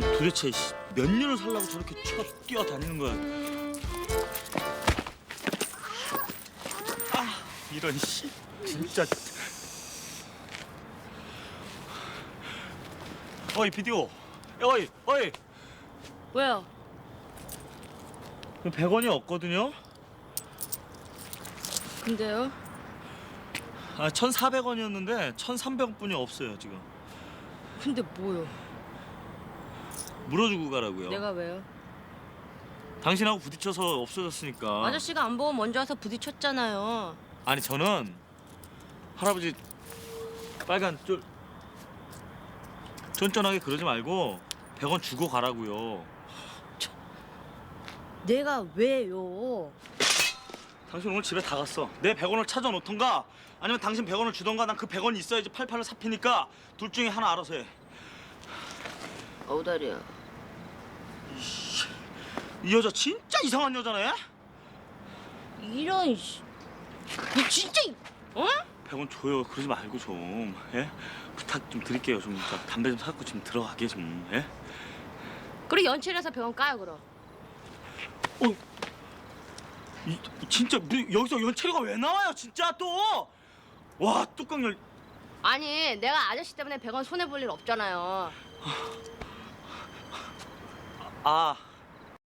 도대체 씨, 몇 년을 살라고 저렇게 쳐 뛰어다니는 거야? 아, 이런 씨, 진짜. 어이 비디오, 어이 어이, 왜요? 100원이 없거든요. 근데요? 아, 1,400원이었는데 1,300원뿐이 없어요 지금. 근데 뭐요? 물어주고 가라고요. 내가 왜요? 당신하고 부딪혀서 없어졌으니까. 아저씨가 안 보고 먼저 와서 부딪혔잖아요. 아니 저는 할아버지 빨간 쫄 쫀쫀하게 그러지 말고 100원 주고 가라고요. 내가 왜요? 당신 오늘 집에 다 갔어. 내 100원을 찾아 놓던가 아니면 당신 100원을 주던가 난 그 100원이 있어야지 88을 삽히니까 둘 중에 하나 알아서 해. 어다리야. 이 여자 진짜 이상한 여자네. 이런 씨. 너 진짜 이- 어? 100원 줘요. 그러지 말고 좀. 예? 부탁 좀 드릴게요. 좀저 담배 좀 사갖고 좀 들어가게 좀. 예? 그래 연체해서 병원 까요 그럼. 어, 이, 진짜 뭐, 여기서 연체료가 왜 나와요? 진짜 또. 와 뚜껑 열. 아니 내가 아저씨 때문에 병원 손해 볼 일 없잖아요. 啊。